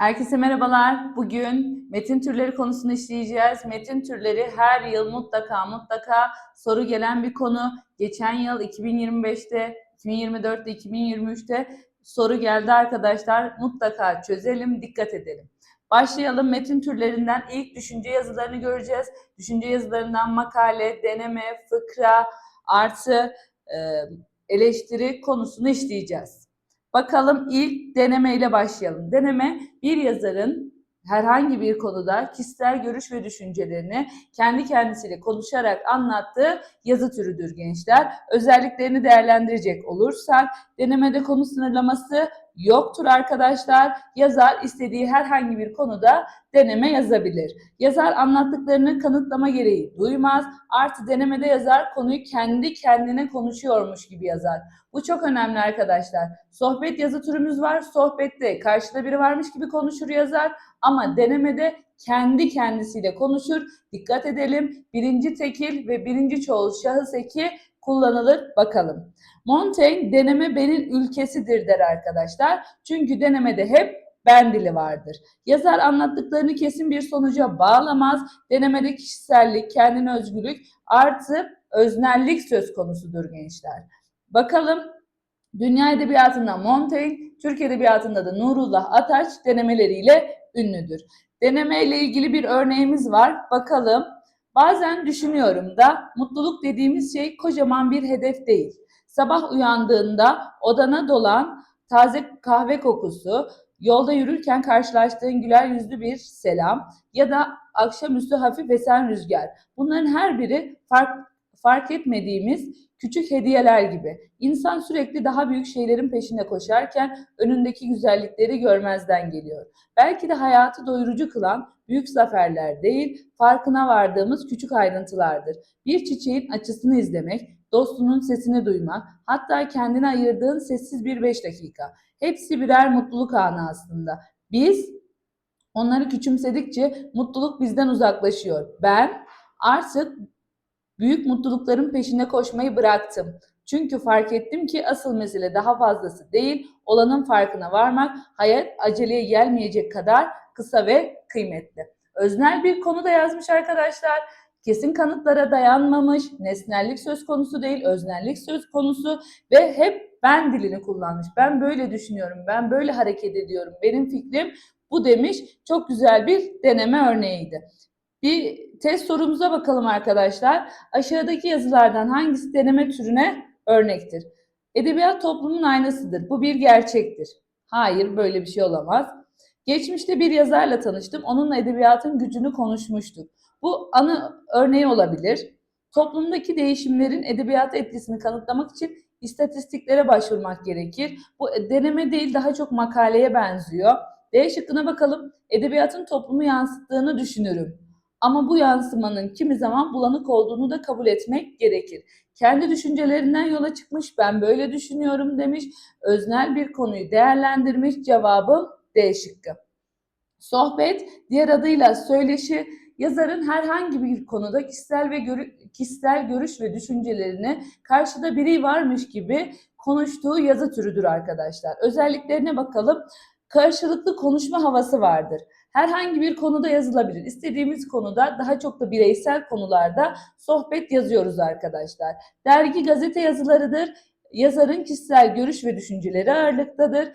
Herkese merhabalar. Bugün metin türleri konusunu işleyeceğiz. Metin türleri her yıl mutlaka mutlaka soru gelen bir konu. Geçen yıl 2025'te, 2024'te, 2023'te soru geldi arkadaşlar. Mutlaka çözelim, dikkat edelim. Başlayalım. Metin türlerinden ilk düşünce yazılarını göreceğiz. Düşünce yazılarından makale, deneme, fıkra artı eleştiri konusunu işleyeceğiz. Bakalım ilk denemeyle başlayalım. Deneme bir yazarın herhangi bir konuda kişisel görüş ve düşüncelerini kendi kendisiyle konuşarak anlattığı yazı türüdür gençler. Özelliklerini değerlendirecek olursak denemede konu sınırlaması yoktur arkadaşlar. Yazar istediği herhangi bir konuda deneme yazabilir. Yazar anlattıklarını kanıtlama gereği duymaz. Artı denemede yazar konuyu kendi kendine konuşuyormuş gibi yazar. Bu çok önemli arkadaşlar. Sohbet yazı türümüz var. Sohbette karşıda biri varmış gibi konuşur yazar ama denemede kendi kendisiyle konuşur. Dikkat edelim. Birinci tekil ve birinci çoğul şahıs eki kullanılır bakalım. Montaigne deneme benim ülkesidir der arkadaşlar. Çünkü denemede hep ben dili vardır. Yazar anlattıklarını kesin bir sonuca bağlamaz. Denemede kişisellik, kendine özgürlük artı öznellik söz konusudur gençler. Bakalım dünya edebiyatında Montaigne, Türk edebiyatında da Nurullah Ataç denemeleriyle ünlüdür. Deneme ile ilgili bir örneğimiz var. Bakalım. Bazen düşünüyorum da mutluluk dediğimiz şey kocaman bir hedef değil. Sabah uyandığında odana dolan taze kahve kokusu, yolda yürürken karşılaştığın güler yüzlü bir selam ya da akşamüstü hafif esen rüzgar. Bunların her biri fark, fark etmediğimiz küçük hediyeler gibi. İnsan sürekli daha büyük şeylerin peşinde koşarken önündeki güzellikleri görmezden geliyor. Belki de hayatı doyurucu kılan büyük zaferler değil, farkına vardığımız küçük ayrıntılardır. Bir çiçeğin açısını izlemek, dostunun sesini duymak, hatta kendine ayırdığın sessiz bir beş dakika. Hepsi birer mutluluk anı aslında. Biz onları küçümsedikçe mutluluk bizden uzaklaşıyor. Ben artık büyük mutlulukların peşine koşmayı bıraktım. Çünkü fark ettim ki asıl mesele daha fazlası değil, olanın farkına varmak, hayat aceleye gelmeyecek kadar kısa ve kıymetli. Öznel bir konu da yazmış arkadaşlar. Kesin kanıtlara dayanmamış, nesnellik söz konusu değil, öznellik söz konusu ve hep ben dilini kullanmış. Ben böyle düşünüyorum, ben böyle hareket ediyorum, benim fikrim bu demiş. Çok güzel bir deneme örneğiydi. Bir test sorumuza bakalım arkadaşlar. Aşağıdaki yazılardan hangisi deneme türüne örnektir? Edebiyat toplumun aynasıdır. Bu bir gerçektir. Hayır, böyle bir şey olamaz. Geçmişte bir yazarla tanıştım. Onunla edebiyatın gücünü konuşmuştuk. Bu anı örneği olabilir. Toplumdaki değişimlerin edebiyat etkisini kanıtlamak için istatistiklere başvurmak gerekir. Bu deneme değil daha çok makaleye benziyor. D şıkkına bakalım. Edebiyatın toplumu yansıttığını düşünürüm. Ama bu yansımanın kimi zaman bulanık olduğunu da kabul etmek gerekir. Kendi düşüncelerinden yola çıkmış, ben böyle düşünüyorum demiş. Öznel bir konuyu değerlendirmiş. Cevabım D şıkkı. Sohbet, diğer adıyla söyleşi, yazarın herhangi bir konuda kişisel ve görü, kişisel görüş ve düşüncelerini karşıda biri varmış gibi konuştuğu yazı türüdür arkadaşlar. Özelliklerine bakalım. Karşılıklı konuşma havası vardır herhangi bir konuda yazılabilir. İstediğimiz konuda daha çok da bireysel konularda sohbet yazıyoruz arkadaşlar. Dergi, gazete yazılarıdır. Yazarın kişisel görüş ve düşünceleri ağırlıktadır.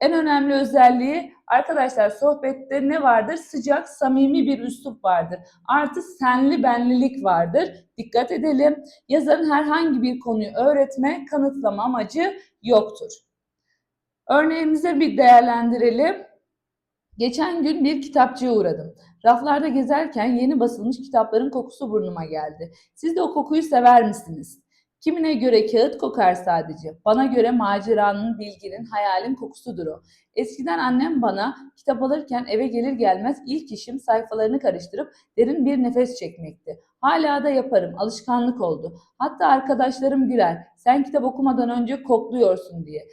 En önemli özelliği arkadaşlar sohbette ne vardır? Sıcak, samimi bir üslup vardır. Artı senli benlilik vardır. Dikkat edelim. Yazarın herhangi bir konuyu öğretme, kanıtlama amacı yoktur. Örneğimize bir değerlendirelim. Geçen gün bir kitapçıya uğradım. Raflarda gezerken yeni basılmış kitapların kokusu burnuma geldi. Siz de o kokuyu sever misiniz? Kimine göre kağıt kokar sadece. Bana göre maceranın, bilginin, hayalin kokusudur o. Eskiden annem bana kitap alırken eve gelir gelmez ilk işim sayfalarını karıştırıp derin bir nefes çekmekti. Hala da yaparım, alışkanlık oldu. Hatta arkadaşlarım güler, sen kitap okumadan önce kokluyorsun diye.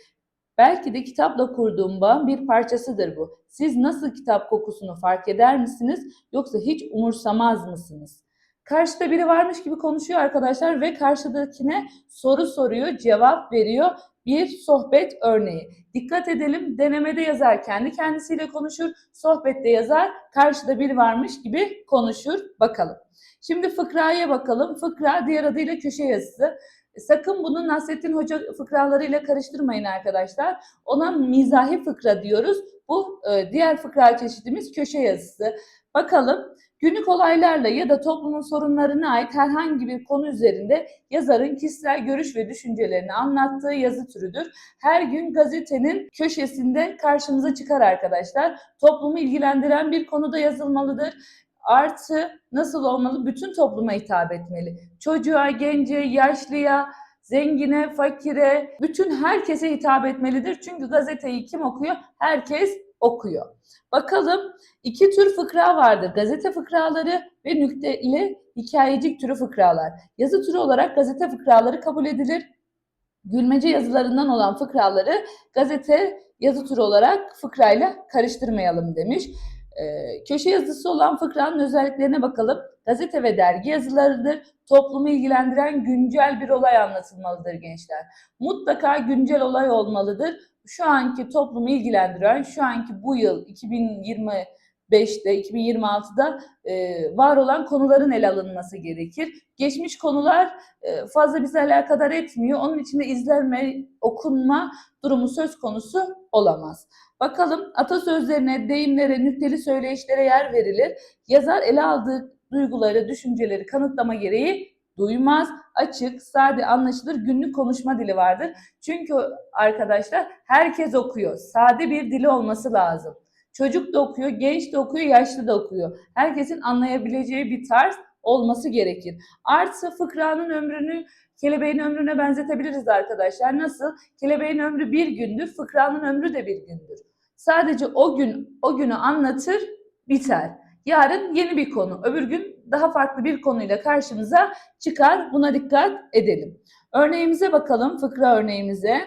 Belki de kitapla kurduğum bağın bir parçasıdır bu. Siz nasıl kitap kokusunu fark eder misiniz yoksa hiç umursamaz mısınız? Karşıda biri varmış gibi konuşuyor arkadaşlar ve karşıdakine soru soruyor, cevap veriyor. Bir sohbet örneği. Dikkat edelim denemede yazar kendi kendisiyle konuşur, sohbette yazar karşıda biri varmış gibi konuşur. Bakalım. Şimdi fıkraya bakalım. Fıkra diğer adıyla köşe yazısı. Sakın bunu Nasrettin Hoca fıkralarıyla karıştırmayın arkadaşlar. Ona mizahi fıkra diyoruz. Bu e, diğer fıkra çeşidimiz köşe yazısı. Bakalım günlük olaylarla ya da toplumun sorunlarına ait herhangi bir konu üzerinde yazarın kişisel görüş ve düşüncelerini anlattığı yazı türüdür. Her gün gazetenin köşesinde karşımıza çıkar arkadaşlar. Toplumu ilgilendiren bir konuda yazılmalıdır. Artı nasıl olmalı? Bütün topluma hitap etmeli. Çocuğa, gence, yaşlıya, zengine, fakire, bütün herkese hitap etmelidir. Çünkü gazeteyi kim okuyor? Herkes okuyor. Bakalım iki tür fıkra vardır. Gazete fıkraları ve nükteli hikayecik türü fıkralar. Yazı türü olarak gazete fıkraları kabul edilir. Gülmece yazılarından olan fıkraları gazete yazı türü olarak fıkrayla karıştırmayalım demiş. Ee, köşe yazısı olan fıkranın özelliklerine bakalım. Gazete ve dergi yazılarıdır. Toplumu ilgilendiren güncel bir olay anlatılmalıdır gençler. Mutlaka güncel olay olmalıdır. Şu anki toplumu ilgilendiren, şu anki bu yıl 2025'te, 2026'da e, var olan konuların ele alınması gerekir. Geçmiş konular e, fazla bize alakadar etmiyor. Onun için de izlenme, okunma durumu söz konusu olamaz. Bakalım atasözlerine, deyimlere, nükteli söyleyişlere yer verilir. Yazar ele aldığı duyguları, düşünceleri kanıtlama gereği duymaz. Açık, sade, anlaşılır günlük konuşma dili vardır. Çünkü arkadaşlar herkes okuyor. Sade bir dili olması lazım. Çocuk da okuyor, genç de okuyor, yaşlı da okuyor. Herkesin anlayabileceği bir tarz olması gerekir. Artı fıkranın ömrünü kelebeğin ömrüne benzetebiliriz arkadaşlar. Nasıl? Kelebeğin ömrü bir gündür, fıkranın ömrü de bir gündür. Sadece o gün o günü anlatır, biter. Yarın yeni bir konu, öbür gün daha farklı bir konuyla karşımıza çıkar. Buna dikkat edelim. Örneğimize bakalım, fıkra örneğimize.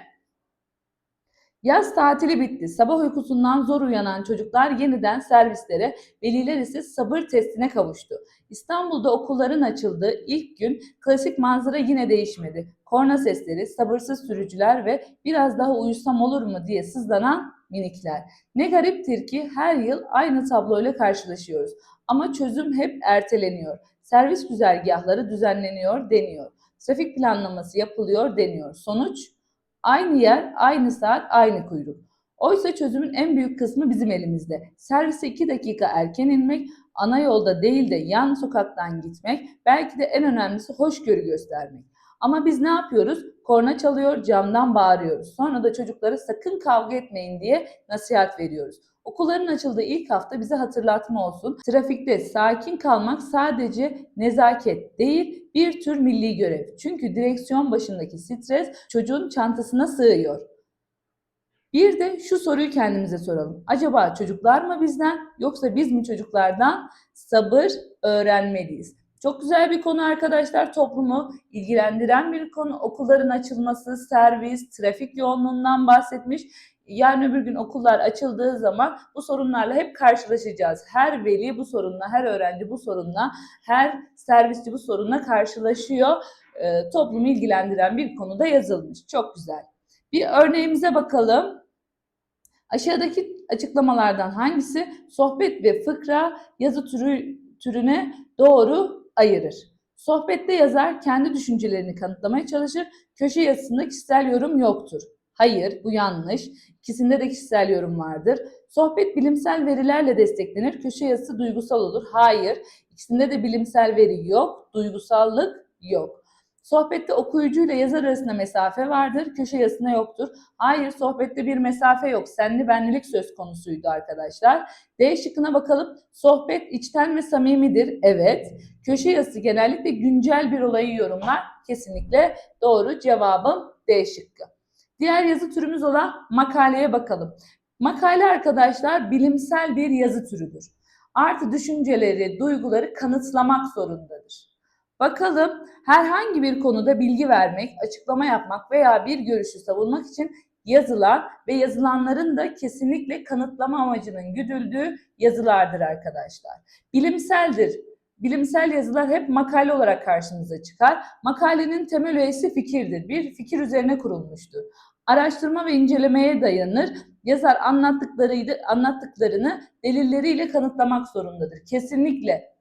Yaz tatili bitti. Sabah uykusundan zor uyanan çocuklar yeniden servislere, veliler ise sabır testine kavuştu. İstanbul'da okulların açıldığı ilk gün klasik manzara yine değişmedi. Korna sesleri, sabırsız sürücüler ve biraz daha uyusam olur mu diye sızlanan minikler. Ne gariptir ki her yıl aynı tabloyla karşılaşıyoruz. Ama çözüm hep erteleniyor. Servis güzergahları düzenleniyor deniyor. Trafik planlaması yapılıyor deniyor. Sonuç aynı yer, aynı saat, aynı kuyruk. Oysa çözümün en büyük kısmı bizim elimizde. Servise 2 dakika erken inmek, ana yolda değil de yan sokaktan gitmek, belki de en önemlisi hoşgörü göstermek. Ama biz ne yapıyoruz? Korna çalıyor, camdan bağırıyoruz. Sonra da çocuklara sakın kavga etmeyin diye nasihat veriyoruz. Okulların açıldığı ilk hafta bize hatırlatma olsun. Trafikte sakin kalmak sadece nezaket değil, bir tür milli görev. Çünkü direksiyon başındaki stres çocuğun çantasına sığıyor. Bir de şu soruyu kendimize soralım. Acaba çocuklar mı bizden yoksa biz mi çocuklardan sabır öğrenmeliyiz? Çok güzel bir konu arkadaşlar. Toplumu ilgilendiren bir konu. Okulların açılması, servis, trafik yoğunluğundan bahsetmiş. Yani öbür gün okullar açıldığı zaman bu sorunlarla hep karşılaşacağız. Her veli bu sorunla, her öğrenci bu sorunla, her servisçi bu sorunla karşılaşıyor. E, toplumu ilgilendiren bir konuda yazılmış. Çok güzel. Bir örneğimize bakalım. Aşağıdaki açıklamalardan hangisi sohbet ve fıkra yazı türü türüne doğru ayırır? Sohbette yazar kendi düşüncelerini kanıtlamaya çalışır. Köşe yazısında kişisel yorum yoktur. Hayır, bu yanlış. İkisinde de kişisel yorum vardır. Sohbet bilimsel verilerle desteklenir. Köşe yazısı duygusal olur. Hayır. İkisinde de bilimsel veri yok. Duygusallık yok. Sohbette okuyucuyla yazar arasında mesafe vardır. Köşe yazısında yoktur. Hayır, sohbette bir mesafe yok. Senli benlilik söz konusuydu arkadaşlar. D şıkkına bakalım. Sohbet içten ve samimidir. Evet. Köşe yazısı genellikle güncel bir olayı yorumlar. Kesinlikle doğru. Cevabım D şıkkı. Diğer yazı türümüz olan makaleye bakalım. Makale arkadaşlar bilimsel bir yazı türüdür. Artı düşünceleri, duyguları kanıtlamak zorundadır. Bakalım herhangi bir konuda bilgi vermek, açıklama yapmak veya bir görüşü savunmak için yazılan ve yazılanların da kesinlikle kanıtlama amacının güdüldüğü yazılardır arkadaşlar. Bilimseldir. Bilimsel yazılar hep makale olarak karşımıza çıkar. Makalenin temel öğesi fikirdir. Bir fikir üzerine kurulmuştur. Araştırma ve incelemeye dayanır. Yazar anlattıklarıydı, anlattıklarını delilleriyle kanıtlamak zorundadır. Kesinlikle.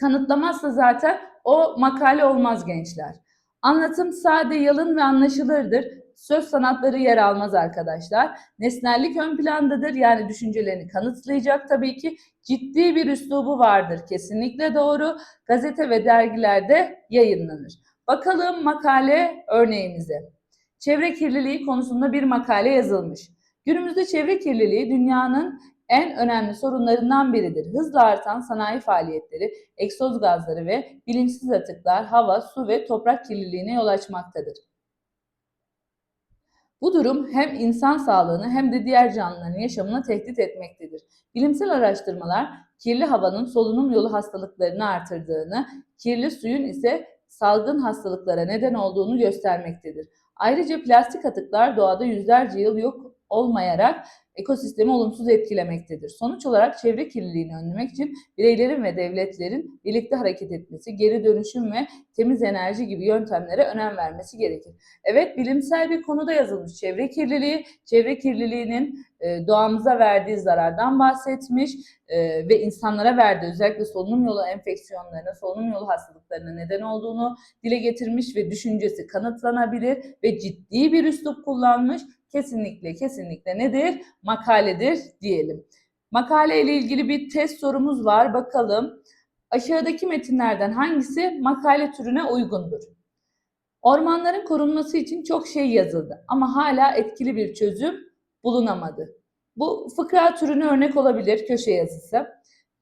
Kanıtlamazsa zaten o makale olmaz gençler. Anlatım sade, yalın ve anlaşılırdır. Söz sanatları yer almaz arkadaşlar. Nesnellik ön plandadır yani düşüncelerini kanıtlayacak tabii ki. Ciddi bir üslubu vardır kesinlikle doğru. Gazete ve dergilerde yayınlanır. Bakalım makale örneğimize. Çevre kirliliği konusunda bir makale yazılmış. Günümüzde çevre kirliliği dünyanın en önemli sorunlarından biridir. Hızla artan sanayi faaliyetleri, egzoz gazları ve bilinçsiz atıklar hava, su ve toprak kirliliğine yol açmaktadır. Bu durum hem insan sağlığını hem de diğer canlıların yaşamını tehdit etmektedir. Bilimsel araştırmalar kirli havanın solunum yolu hastalıklarını artırdığını, kirli suyun ise salgın hastalıklara neden olduğunu göstermektedir. Ayrıca plastik atıklar doğada yüzlerce yıl yok olmayarak ekosistemi olumsuz etkilemektedir. Sonuç olarak çevre kirliliğini önlemek için bireylerin ve devletlerin birlikte hareket etmesi, geri dönüşüm ve temiz enerji gibi yöntemlere önem vermesi gerekir. Evet bilimsel bir konuda yazılmış çevre kirliliği, çevre kirliliğinin e, doğamıza verdiği zarardan bahsetmiş e, ve insanlara verdiği özellikle solunum yolu enfeksiyonlarına, solunum yolu hastalıklarına neden olduğunu dile getirmiş ve düşüncesi kanıtlanabilir ve ciddi bir üslup kullanmış kesinlikle kesinlikle nedir? Makaledir diyelim. Makale ile ilgili bir test sorumuz var. Bakalım. Aşağıdaki metinlerden hangisi makale türüne uygundur? Ormanların korunması için çok şey yazıldı ama hala etkili bir çözüm bulunamadı. Bu fıkra türüne örnek olabilir köşe yazısı.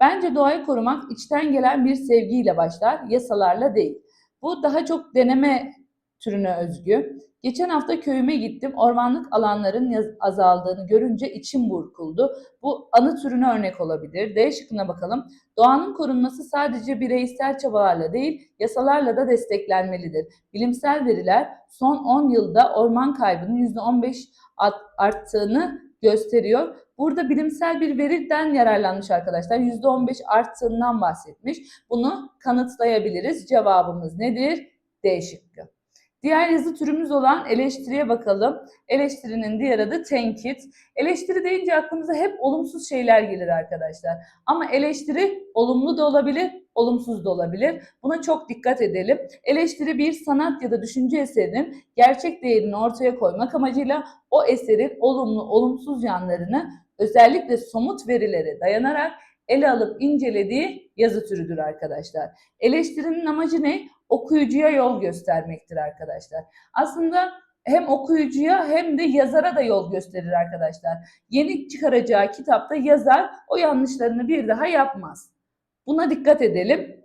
Bence doğayı korumak içten gelen bir sevgiyle başlar, yasalarla değil. Bu daha çok deneme türüne özgü. Geçen hafta köyüme gittim. Ormanlık alanların azaldığını görünce içim burkuldu. Bu anı türüne örnek olabilir. D şıkkına bakalım. Doğanın korunması sadece bireysel çabalarla değil, yasalarla da desteklenmelidir. Bilimsel veriler son 10 yılda orman kaybının %15 arttığını gösteriyor. Burada bilimsel bir veriden yararlanmış arkadaşlar. %15 arttığından bahsetmiş. Bunu kanıtlayabiliriz. Cevabımız nedir? D şıkkı. Diğer yazı türümüz olan eleştiriye bakalım. Eleştirinin diğer adı tenkit. Eleştiri deyince aklımıza hep olumsuz şeyler gelir arkadaşlar. Ama eleştiri olumlu da olabilir, olumsuz da olabilir. Buna çok dikkat edelim. Eleştiri bir sanat ya da düşünce eserinin gerçek değerini ortaya koymak amacıyla o eserin olumlu, olumsuz yanlarını özellikle somut verilere dayanarak ele alıp incelediği yazı türüdür arkadaşlar. Eleştirinin amacı ne? Okuyucuya yol göstermektir arkadaşlar. Aslında hem okuyucuya hem de yazara da yol gösterir arkadaşlar. Yeni çıkaracağı kitapta yazar o yanlışlarını bir daha yapmaz. Buna dikkat edelim.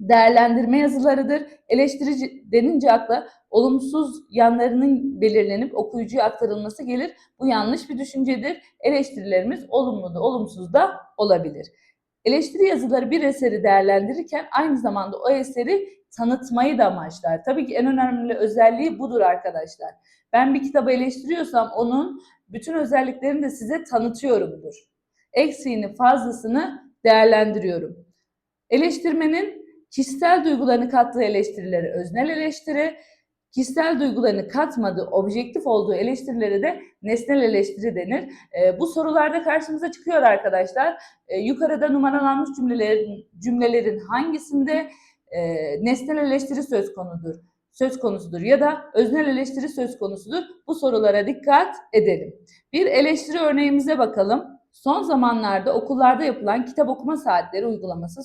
Değerlendirme yazılarıdır. Eleştirici denince akla olumsuz yanlarının belirlenip okuyucuya aktarılması gelir. Bu yanlış bir düşüncedir. Eleştirilerimiz olumlu da olumsuz da olabilir. Eleştiri yazıları bir eseri değerlendirirken aynı zamanda o eseri tanıtmayı da amaçlar. Tabii ki en önemli özelliği budur arkadaşlar. Ben bir kitabı eleştiriyorsam onun bütün özelliklerini de size tanıtıyorumdur. Eksiğini, fazlasını değerlendiriyorum. Eleştirmenin kişisel duygularını kattığı eleştirileri öznel eleştiri, kişisel duygularını katmadığı, objektif olduğu eleştirileri de nesnel eleştiri denir. E, bu sorularda karşımıza çıkıyor arkadaşlar. E, yukarıda numaralanmış cümlelerin, cümlelerin hangisinde e, nesnel eleştiri söz konudur? söz konusudur ya da öznel eleştiri söz konusudur. Bu sorulara dikkat edelim. Bir eleştiri örneğimize bakalım. Son zamanlarda okullarda yapılan kitap okuma saatleri uygulaması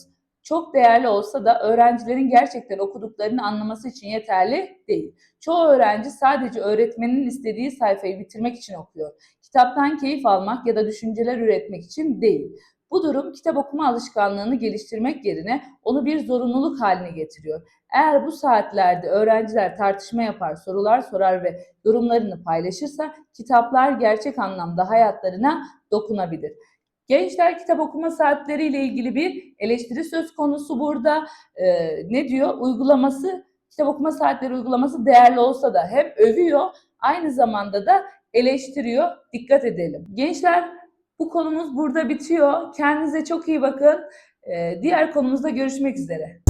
çok değerli olsa da öğrencilerin gerçekten okuduklarını anlaması için yeterli değil. Çoğu öğrenci sadece öğretmenin istediği sayfayı bitirmek için okuyor. Kitaptan keyif almak ya da düşünceler üretmek için değil. Bu durum kitap okuma alışkanlığını geliştirmek yerine onu bir zorunluluk haline getiriyor. Eğer bu saatlerde öğrenciler tartışma yapar, sorular sorar ve yorumlarını paylaşırsa kitaplar gerçek anlamda hayatlarına dokunabilir. Gençler kitap okuma saatleriyle ilgili bir eleştiri söz konusu burada. Ee, ne diyor? Uygulaması, kitap okuma saatleri uygulaması değerli olsa da hem övüyor aynı zamanda da eleştiriyor. Dikkat edelim. Gençler bu konumuz burada bitiyor. Kendinize çok iyi bakın. Ee, diğer konumuzda görüşmek üzere.